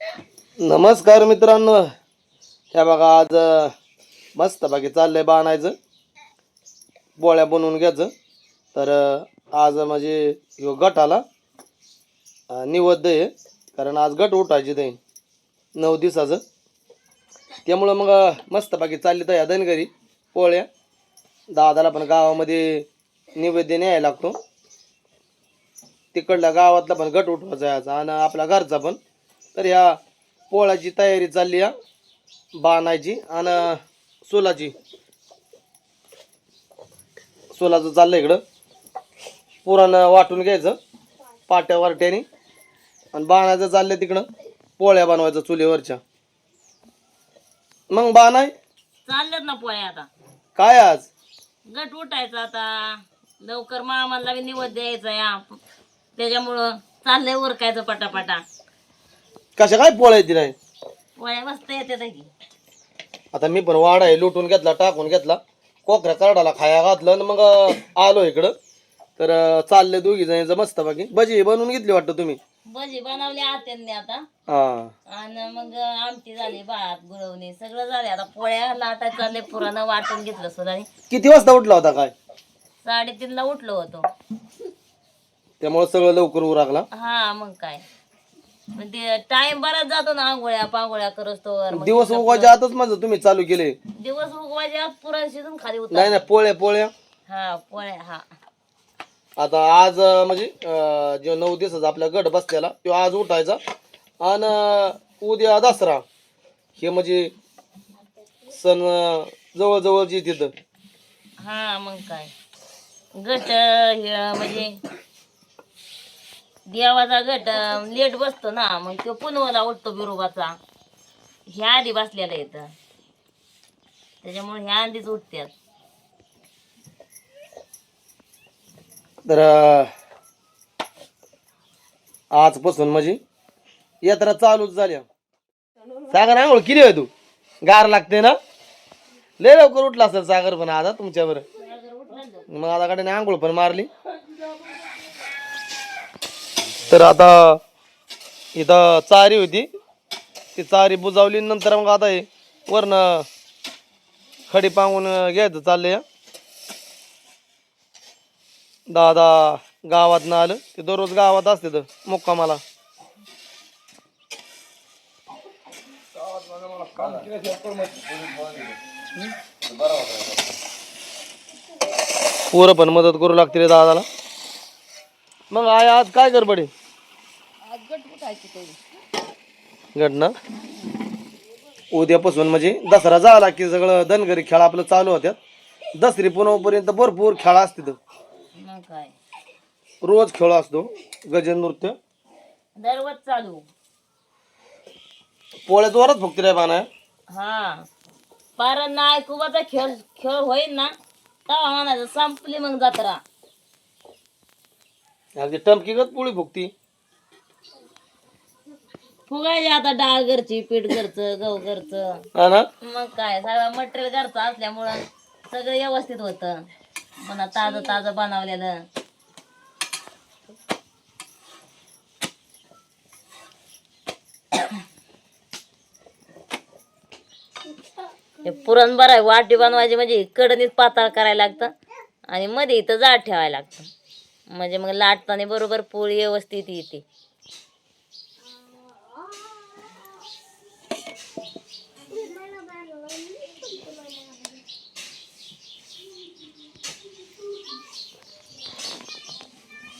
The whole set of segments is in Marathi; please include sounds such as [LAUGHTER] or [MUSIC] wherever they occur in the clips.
नमस्कार मित्रांनो. ह्या बघा आज मस्त बाकी चाललंय बाणायचं. पोळ्या बनवून घ्यायचं. तर आज म्हणजे ह्यो गटाला निवद आहे कारण आज गट उठायची ते. नऊ दिवसाचं. त्यामुळं मग मस्त बाकी चालली तर दैन घरी. पोळ्या. दादाला पण गावामध्ये निवेद्य न्यायला लागतो. तिकडल्या गावातला पण गट उठवायचा आहे आणि आपल्या घरचा पण. तर ह्या पोळाची तयारी चालली आहे बाणायची आणि सोलाची. सोलाचं चाललं इकडं. पुराण वाटून घ्यायचं पाट्या वारट्याने. आणि बाणायचं चाललं तिकडं पोळ्या बनवायचं चुलीवरच्या. मग बाणाय चाललेत ना पोळ्या आता. काय आज? गट उठायचा आता. लवकर मामाला निवड द्यायचा या. त्याच्यामुळं चाललंय उरकायचं पटापटा. कशा काय पोळ्या आहे पोळ्या मस्त येते की आता मी पण वाडा आहे लुटून घेतला टाकून घेतला. कोकऱ्या करडाला खाया घातलं आणि मग आलो इकडं. तर अं, चालले दोघी जण मस्त बाकी भजी बनवून घेतली वाटतं तुम्ही? भजी बनवली आत्यांनी आता. हा. आणि मग आमटी झाली भात गुळवणी सगळं झाले आता पोळ्या लाटायचं चालले पुरानं वाटून घेतलं सुद्धा किती वाजता उठला होता काय? साडेतीनला उठलो होतो. त्यामुळे सगळं लवकर उरागला हा मग काय. ते टाइम बराच जातो ना आंघोळ्या पांघोळ्या करस तोवर मग दिवस उगवायच्या आतच माझं तुम्ही चालू केले. दिवस उगवायच्या आत पुरण शिजून खाली उतर नाही नाही पोळ्या पोळ्या. हा पोळ्या हा. आता आज अं, म्हणजे अं, जो नऊ दिवसाचा आपला गट बसलेला तो आज उठायचा. आणि उद्या दसरा. हे म्हणजे सण अं, जवळजवळची तिथं. हा मग काय. गट हे म्हणजे देवाचा गट लेट बसतो ना मग तो पुनवला उठतो बिरोबाचा. ह्या आधी बसलेला येतं त्याच्यामुळे ह्या आधीच उठतात तर अं, आजपासून म्हणजे यात्रा चालूच झाल्या सागर आंघोळ किती आहे तू? गार लागते ना? लय लवकर उठला असेल सागर पण आता तुमच्यावर. मग आता कडे आंघोळ पण मारली. तर आता इथं चारी होती. ती चारी बुजावली नंतर मग आता हे वरनं खडी पांगून घ्यायचं चाललंय. दादा गावात ना आलं. ते दररोज गावात असते तर मुक्कामाला. पोरं पण मदत करू लागते रे दादाला. मग आय आज काय गडबड आहे? गट ना? उद्यापासून म्हणजे दसरा झाला की सगळं धनगरी खेळ आपलं चालू होत्यात. दसरी पुनवपर्यंत भरपूर खेळ असते रोज खेळ असतो गजन नृत्य. दररोज चालू. पोळ्यात वरच फक्त रे बाना हा. पार नायकुबाचा खेळ खेळ होईल ना तेव्हा म्हणायचं संपली मग जत्रा. अगदी टमकीगत पोळी फुकती फुगायचे आता डाळ घरची पीठ घरचं गहू घरचं. हा ना? मग काय सगळं मटेरियल घरचं असल्यामुळं सगळं व्यवस्थित होतं. पुन्हा ताजं ताजं बनवलेलं. हे पुरण बरं आहे वाटी बनवायची म्हणजे कडणीत पातळ करायला लागतं आणि मध्ये इथं जाड ठेवायला लागतं. म्हणजे मग लाटताना बरोबर पोळी व्यवस्थित येते.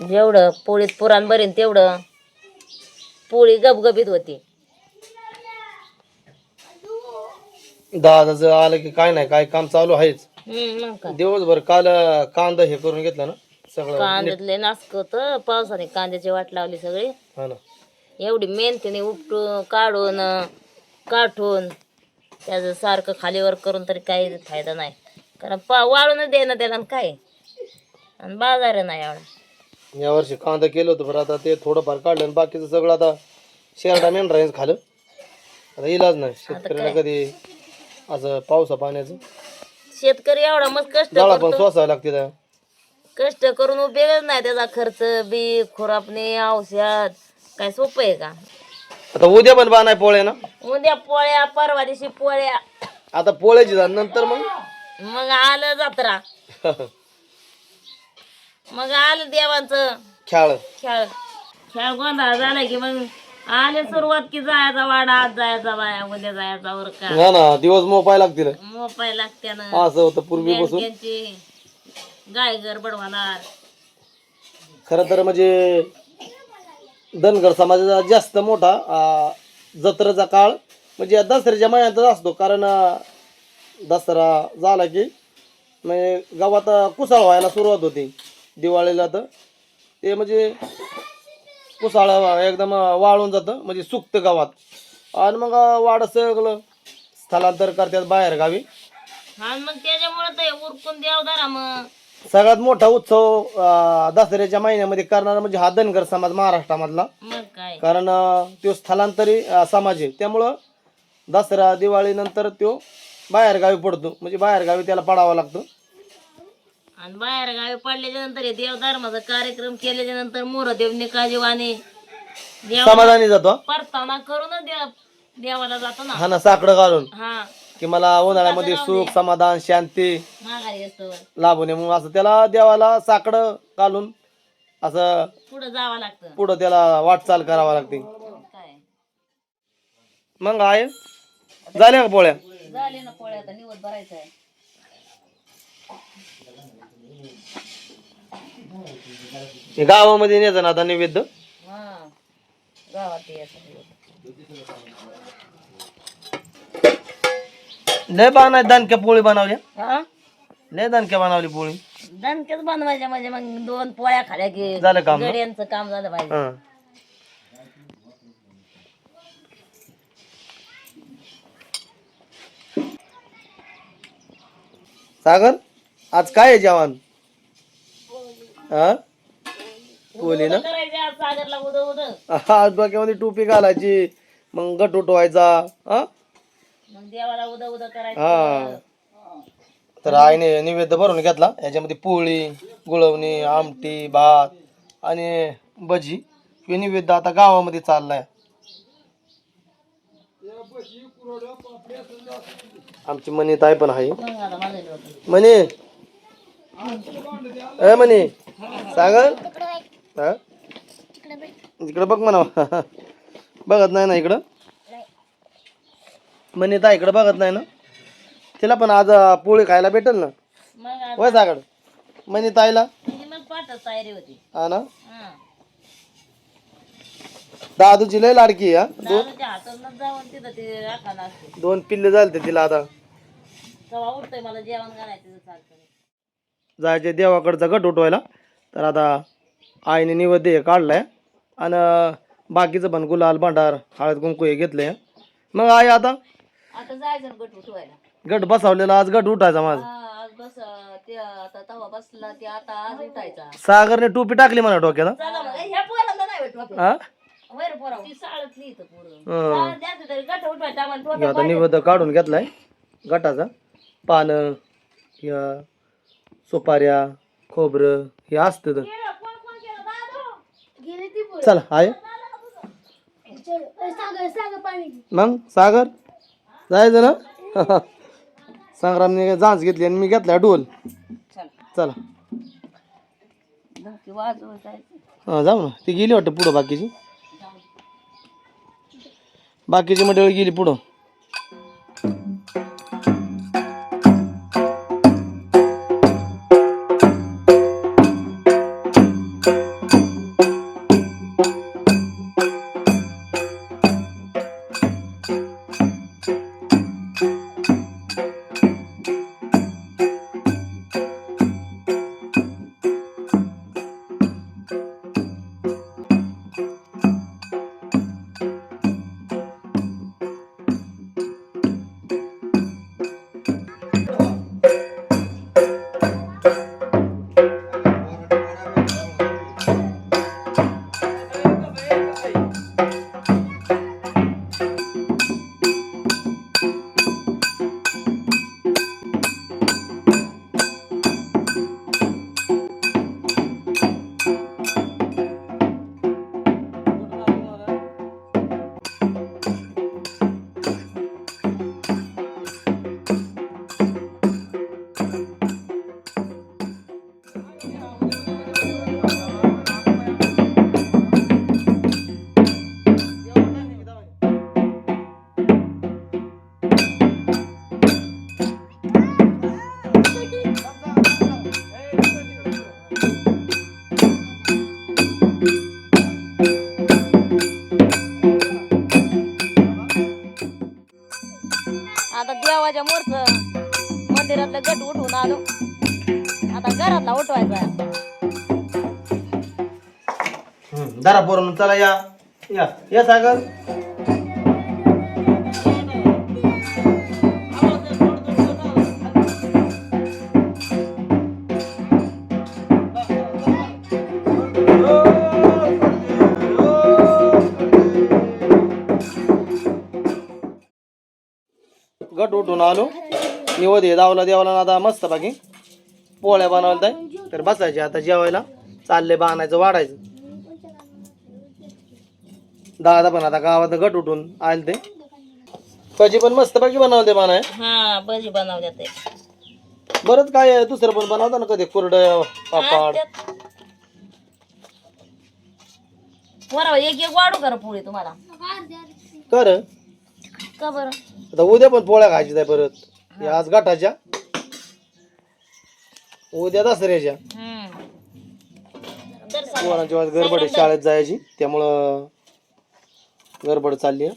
जेवढं पोळीत पुराण भरेन तेवढं पोळी गबगबीत होती. दादाचं आलं की काय नाही काय काम चालू आहेच. हम्म, मग काय. दिवसभर काल अं, कांदा हे करून घेतला ना सगळं कांद्यातले नासक होतं पावसाने कांद्याची वाट लावली सगळी. हा ना. एवढी मेहनतीने उपटून काढून काठून त्याचं सारखं खालीवर करून तरी काही फायदा नाही. कारण पा वाळूनच देणं त्याला आणि काय? आणि बाजार नाही एवढा. या वर्षी कांदा केलं होतं बरं आता ते थोडंफार काढलं आणि बाकीचं सगळं आता शेरडा मेंढरायचं खालं आता इलाज नाही शेतकऱ्याला कधी असं पावसा पाण्याचं. शेतकरी एवढा मग कष्ट जाळा पण करतो. सोसायला लागते त्या. कष्ट करून उपयोगच नाही त्याचा खर्च बी खुरापणी औषध. काय सोपं आहे का? आता उद्या पण बाणाय पोळे ना? उद्या पोळ्या परवा दिवशी पोळ्या. आता पोळ्याची झाली नंतर मग? मग आलं जत्रा. [LAUGHS] मग आलं देवांचं. खेळ. खेळ. खेळ गोंधळ झाला की मग आले सुरुवात की जायचा वाडा आज जायचा बाया उद्या जायचा वर का हा ना दिवस मोपाय लागतील. मोबाईल लागते ना. असं होतं पूर्वीपासून. बँकेची. गाय गडबड होणार. खर तर म्हणजे धनगर समाजाचा जास्त मोठा आ, जत्रेचा काळ म्हणजे या दसऱ्याच्या महिन्यातच असतो. कारण आ, दसरा झाला की म्हणजे गावात आ, कुसाळ व्हायला सुरुवात होती. दिवाळीला तर ते म्हणजे कुसाळ एकदम वाळून जातं म्हणजे सुकतं गावात आणि मग वाडं सगळं स्थलांतर करतात बाहेर गावी. मग त्याच्यामुळे ते उरकून देवदारा मग. सगळ्यात मोठा उत्सव दसऱ्याच्या महिन्यामध्ये करणारा म्हणजे हा धनगर समाज महाराष्ट्रामधला. मग काय? कारण अं, तो स्थलांतरी अं, समाज आहे. त्यामुळं दसरा दिवाळी नंतर तो बाहेरगावी पडतो. म्हणजे बाहेरगावी त्याला पडावा लागतो. आणि बाहेर गावी पडल्याच्या नंतर हे देवधर्माचा कार्यक्रम केल्याच्यानंतर मोरदेव निकाजीवाने देव समाधानी जातो. परताना करूनच देव देवाला जातो ना. हा ना साकडं घालून. हा. की मला उन्हाळ्यामध्ये सुख समाधान शांती माघारी असतो. लाभू नये म्हणून असं त्याला देवाला साकडं घालून असं पुढं जावं लागतं. पुढं त्याला वाटचाल करावा लागते. काय? मग आहे. झाल्या का पोळ्या? झाले ना पोळ्या आता निवड भरायचं आहे. हे गावामध्ये नेतं ना आता नैवेद्य हा. गावात यायचं लय बाणाय दानक्या पोळी बनवल्या. हा? लय दानक्या बनवली पोळी. दणकेच बनवायच्या म्हणजे मग दोन पोळ्या खाल्या की झालं काम ना? गड्यांचं काम झालं पाहिजे. हा. सागर आज काय आहे जेवण? हा? ना? सागरला उद उद आज डोक्यामध्ये टोपी घालायची मग गट उठवायचा हा? मग देवाला उद उद करायचं. हा. तर आईने निवेद्य भरून घेतला. याच्यामध्ये पोळी गुळवणी आमटी भात आणि भजी. हे निवेद्य आता गावामध्ये चाललाय. आमची मनी ताई पण आहे. मनी! A money! सागर? हा? इकडं बघ म्हणा [LAUGHS] बघत नाही ना इकडं? मनी ताई इकडं बघत नाही ना. तिला पण आज पोळी खायला भेटेल ना? होय सागर? मनी ताईला. होती. हा ना? दादूची लय लाडकी हा? ते असते. दोन पिल्ले झालते तिला आता. जायचे देवाकडचा गट उठवायला. तर आता आईने निवेद्य काढलाय. आणि बाकीचं पण गुलाल भांडार हळद कुंकू हे घेतलंय. मग आई आता? आता जायचं ना गट उठवायला. गट बसवलेला आज गट उठायचा माझा. हा, आज बस अं, ते आता तवा बसला ते आता आज उठायचा. सागरने टोपी टाकली म्हणा डोक्याला. चला मग ए, ह्या पोराला नाही वाटत वाटत. हा? वैर पोरा ती साळतली इथं पोरं. साळत द्यायचं तरी गट उठवायचा आम्हाला टोप्या आता निवेद्य काढून घेतलाय गटाचा. पानं या सुपाऱ्या खोबरं हे असतं तर. कोण कोण केलं दादू? चला आहे मग सागर? जायचं ना? [LAUGHS] संग्रामने जांच घेतली आणि मी घेतला डोल चल. चला धमकी वाजव जायचं. हा जाऊ ना. ती गेली वाटतं पुढं बाकीची. बाकीची मंडळी गेली पुढं. चला या. या. या सागर. गट उठून आलो. निवद हे दावला देवाला आता मस्त बाकी. पोळ्या बनवल्या तर बसायचे आता जेवायला. चालले बांधायचं वाढायचं. दादा पण आता गावात गट उठून आले ते. कशी पण मस्त बाकी बनवते बाणाय हा भजी बनवल्या ते. बरंच काय आहे, दुसरं पण बनवता ना कधी कुरड पापड. बरोबर एक एक वाढू करा पोळी तुम्हाला. कर. का बरं? आता उद्या पण पोळ्या खायच्या आहे परत. हे. आज गटाच्या. उद्या दसऱ्याच्या. हम्म. दर सा- पोरांची आज गडबड आहे शाळेत जायची. त्यामुळं गडबड चालली आहे.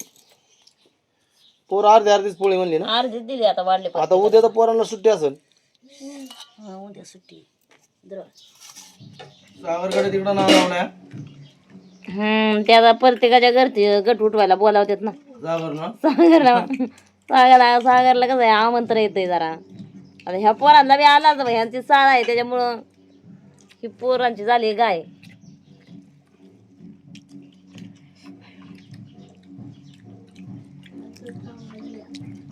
पोरं अर्धी अर्धीच पोळी म्हणली ना. अर्धी दिली आता वाढले पण आता उद्या तर पोरांना सुट्टी असेल. हा, उद्या सुट्टी. दर. सागरकडे तिकडं नाव लावण्या हम्म त्याला प्रत्येकाच्या घरची गट उठवायला बोलावतात ना. सागर ना सागरला सागरला सागरला कसं आहे? आमंत्रण येतंय जरा. आता ह्या पोरांना बी आलाच बा ह्यांची चाळ आहे त्याच्यामुळं ही पोरांची झाली गाय.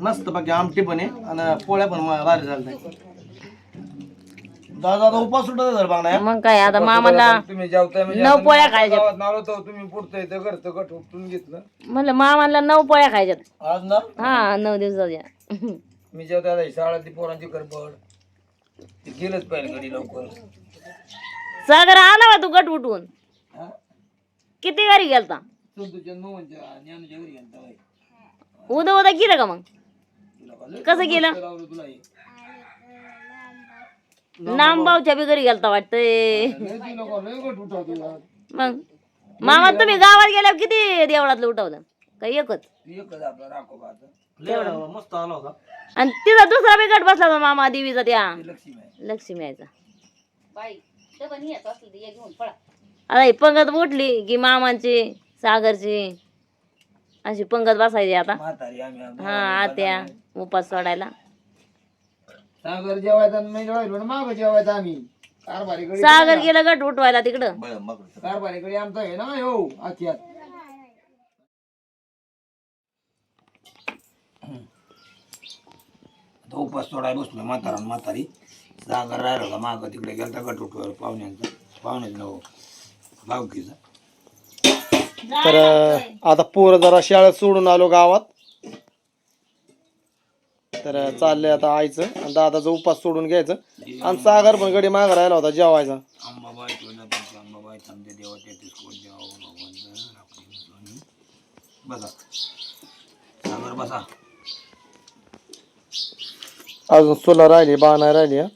मस्त बाकी आमटी पण आहे आणि पोळ्या पण भारी झाल्या दादा उपास सुटत मग काय आता मामाला तुम्ही जेवताय म्हणजे नऊ पोळ्या खायच्यात. नाव तुम्ही पुढतंय तर घरचं गट उपटून घेतलं. म्हणलं मामाला नऊ पोळ्या खायच्यात. आज ना? हा नऊ दिवसाच्या मी जेवता आता शाळेत ती पोरांची गडबड. ते गेलंच पाहिजे घडी लवकर. सागर आला बा तू गट उठवून हा? किती घरी गेलता? ज्ञानच्या घरी बाई. उद्या उद्या केलं का मग? कसं हे? नामबावच्या बी घरी गेलता वाटतंय. मग? मामा तुम्ही गावात गेल्यावर किती देवळातलं उठवलं? का एकच? आणि तिचा दुसरा बी गट बसला होता मामा देवीचा त्या. लक्ष्मी यायचा. आता पंगत उठली की मामांची सागरची. अशी पंगत बसायची आता. म्हातारी आम्ही आम्ही. हा आत्या उपास सोडायला. सागर जेवायचा आणि मी जेवायलो ना मागं जेवायचा आम्ही. कारभारीकडे सागर गेलं गट उठवायला तिकडं? कारभारीकडे आमचा आहे ना हो आख्यात. तो उपास सोडाय बसलो म्हातारा आणि म्हातारी. सागर राहिला होता मागं तिकडे गेलता गट उठवायला पाहुण्यांचा पाहुण्याचा भावकीचा. तर आता पोरं जरा शाळेत सोडून आलो गावात. तर चालले आता आईचं आणि दादाचा उपास सोडून घ्यायचं. आणि सागर पण गडी मागं राहिला होता जेवायचा. अंबाबाई अंबाबाई थांबते देवा तेहतीस कोण देवा भगवान बसा. सागर बसा. अजून सोला राहिली बाणा राहिली हा.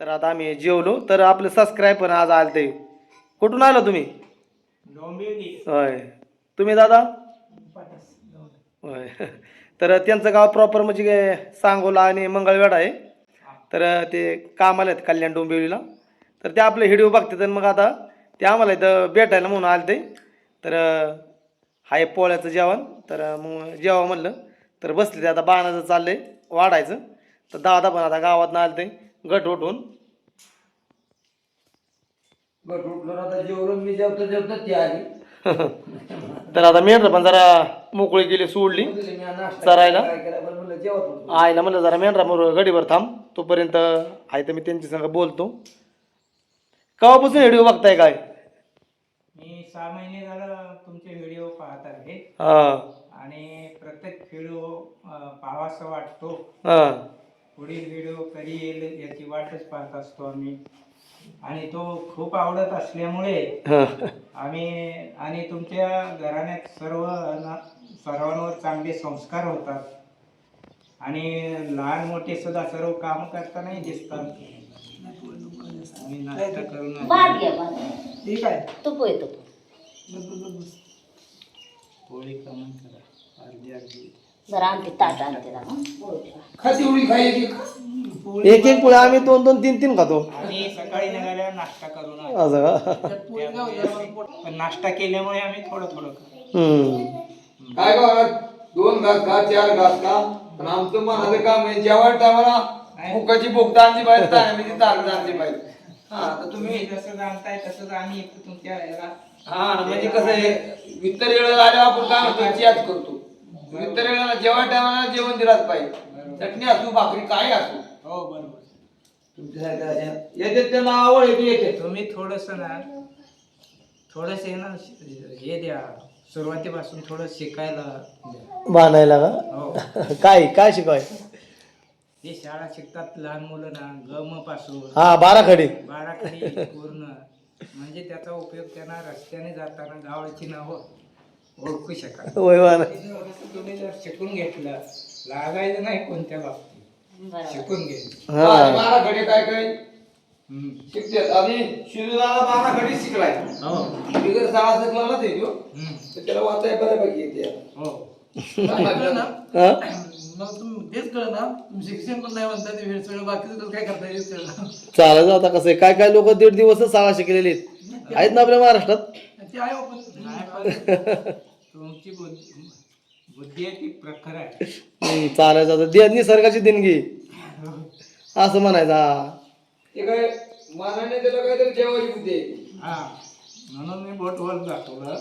तर आता आम्ही जेवलो. तर आपले सबस्क्रायबर आज आले ते कुठून आलो तुम्ही? होय. तुम्ही दादा? होय. तर त्यांचं गाव प्रॉपर म्हणजे सांगोला आणि मंगळवेढा आहे. तर ते कामाला आहेत कल्याण डोंबिवलीला. तर ते आपले व्हिडिओ बघतात आणि मग आता ते आम्हाला इथं भेटायला म्हणून आले ते तर हाय पोळ्याचं जेवण. तर मग जेवा म्हणलं. तर बसले ते आता बाणाचं चाललंय वाढायचं. तर दादा पण आता गावात आले ते गट उठून. गट उठलो आता जेवलो मी जेवतो जेवतो ती आली. [LAUGHS] तर आता मेंढर पण जरा मोकळी गेली सोडली. चरायला आईला. म्हणलं जरा मेंढरा मोर गडीवर थांब तोपर्यंत आहे तर मी त्यांच्या संग बोलतो. केव्हापासून व्हिडिओ बघताय काय? मी सहा महिने झालं तुमचे व्हिडिओ पाहत आहे. हा. आणि प्रत्येक व्हिडिओ पाहावासा वाटतो. हा. पुढील व्हिडिओ कधी येईल याची वाटच पाहत असतो आम्ही. आणि तो खूप आवडत असल्यामुळे हा. आम्ही आणि तुमच्या घराण्यात सर्व सर्वांवर चांगले संस्कार होतात. आणि लहान मोठे सुद्धा सर्व काम करतानाही दिसतात. नाश्ता करून ठीक आहे. तूप येतो. पोळी करा. अर्धी अर्धी. जरा आणते ताट आणते जरा? पोळी. खाती उडी खाई एक एक पोळी आम्ही दोन दोन तीन तीन खातो आणि सकाळी निघाल्यावर नाश्ता करून आलो. असं का त्यामुळे- पण नाश्ता केल्यामुळे आम्ही थोडं थोडं खातो. हम्म काय गावात दोन घास खा चार घास खा पण आमचं म्हणाचं काम आहे जेवण टायमाला मुखाची भोगता आणली पाहिजे तांदळाची ताकद आणली पाहिजे हा तर तुम्ही तुम्ही जसं जाणताय तसंच आम्ही इथं तुमच्या याला हा म्हणजे कसं आहे वित्तर वेळ आल्यावर आपण काय म्हणतो चियात करतो वित्तर वेळेला जेवण टायमाला जेवण दिलाच पाहिजे. चटणी असू भाकरी काय असू. हो बरोबर. तुमच्यासारख्या अशा येते त्यांना आवड येते येते तुम्ही थोडस ना थोडस ना हे द्या. सुरुवातीपासून थोडं शिकायला द्या. बांधायला का? हो. काय काय शिकवाय? हे शाळा शिकतात लहान मुलं ना गमपासून हा बारा खडी बाराखडी पूर्ण. म्हणजे त्याचा उपयोग त्यांना रस्त्याने जाताना गावाची नावं ओळखू शकाल. तुम्ही जर शिकून घेतलं लागायचं नाही कोणत्या बाबतीत. शिकून घे. हा. बारा घडी काय काय? बारा घडी शिकलाय. हो. बिगर शाळा शिकला ना ते तो. हम्म. तर त्याला वाचाय बऱ्यापैकी येते हो. [LAUGHS] हा? मग तुम्ही तेच कळलं ना. तुम्ही शिक्षण पण नाही म्हणता ते वेळ सगळं बाकीचं कसं काय करता येईल चालायचं आता कसं आहे? काय काय लोक दीड दिवसच शाळा शिकलेले आहेत? आहेत ना आपल्या महाराष्ट्रात? ते आहे हो, पण तुमची बुद्धी बुद्धी आहे ती प्रखर आहे. हम्म, चालायचं आता दे निसर्गाची देणगी. असं म्हणायचं हा. ते काय मानाने त्याला काहीतरी जेवायची बुद्धी आहे. हा. म्हणून मी बोटवर दाखवलं.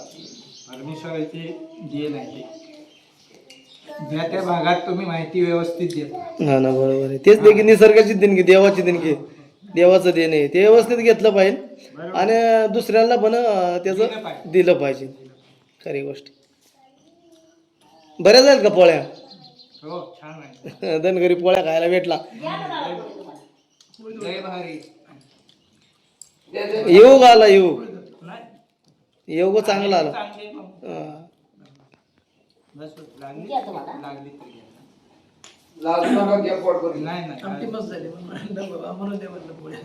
परमेश्वराची देण आहे ती. ज्या त्या भागात तुम्ही माहिती व्यवस्थित देता. हा ना बरोबर आहे. तेच देखील निसर्गाची देणगी देवाची देणगी. देवाचं देणे ते व्यवस्थित घेतलं पाहिजे. आणि दुसऱ्याला पण अं, दिलं त्याचं पाहिजे. दिलं पाहिजे. खरी गोष्ट. बऱ्या जाईल का पोळ्या? हो छान आहे. [LAUGHS] धनगरी पोळ्या खायला भेटला. लय भारी. योग आला योग नाही. योग चांगला आला? चांगली मग. हा. बस लागली. लागली तर घ्या. लाजू नका घ्या पोट करून नाही नाही. आमटी मस्त झाली. म्हणून म्हणून ते म्हणलं पुढे